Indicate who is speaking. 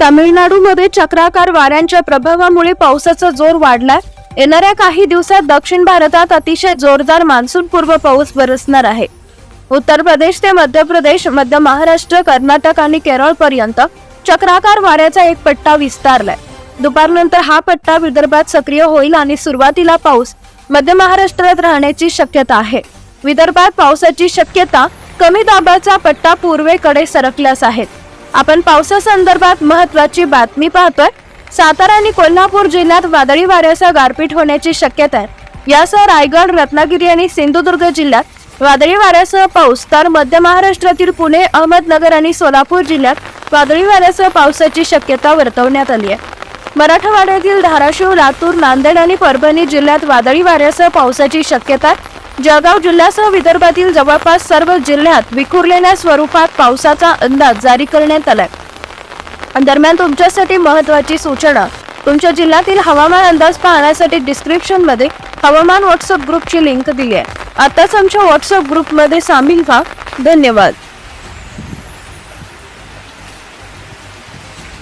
Speaker 1: तामिळनाडूमध्ये चक्राकार वाऱ्यांच्या प्रभावामुळे पावसाचा जोर वाढलाय. येणाऱ्या काही दिवसात दक्षिण भारतात अतिशय जोरदार मान्सून पूर्व पाऊस बरसणार आहे. उत्तर प्रदेश ते मध्य प्रदेश मध्य महाराष्ट्र कर्नाटक आणि केरळ पर्यंत चक्राकार वाऱ्याचा एक पट्टा विस्तारलाय. दुपारनंतर हा पट्टा विदर्भात सक्रिय होईल आणि सुरुवातीला पाऊस मध्य महाराष्ट्रात राहण्याची शक्यता आहे. विदर्भात पावसाची शक्यता कमी दाबाचा पट्टा पूर्वेकडे सरकल्यास आहेत आपण पावसासंदर्भात महत्वाची बातमी पाहतोय. सातारा आणि कोल्हापूर जिल्ह्यात वादळी वाऱ्यासह गारपीट होण्याची शक्यता आहे. यासह रायगड रत्नागिरी आणि सिंधुदुर्ग जिल्ह्यात वादळी वाऱ्यासह पाऊस तर मध्य महाराष्ट्रातील पुणे अहमदनगर आणि सोलापूर जिल्ह्यात वादळी वाऱ्यासह पावसाची शक्यता वर्तवण्यात आली आहे. मराठवाड्यातील धाराशिव लातूर नांदेड आणि परभणी जिल्ह्यात वादळी वाऱ्यासह पावसाची शक्यता आहे. जळगाव जिल्ह्यासह विदर्भातील जवळपास सर्व जिल्ह्यात विखुरलेल्या स्वरूपात पावसाचा अंदाज जारी करण्यात आलाय. दरम्यान तुमच्यासाठी महत्वाची सूचना तुमच्या जिल्ह्यातील हवामान अंदाज पाहण्यासाठी डिस्क्रिप्शनमध्ये हवामान व्हॉट्सअप ग्रुपची लिंक दिली आहे. आताच आमच्या व्हॉट्सअप ग्रुपमध्ये सामील व्हा. धन्यवाद.